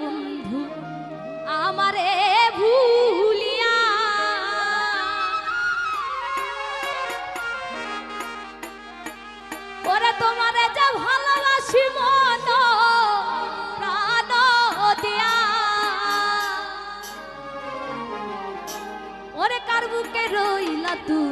বন্ধু, আমারে ভুলিয়া। ওরে তোমারে যা ভালোবাসি মন, প্রাণ দিয়া। ওরে কার বুকে রইলা তুই?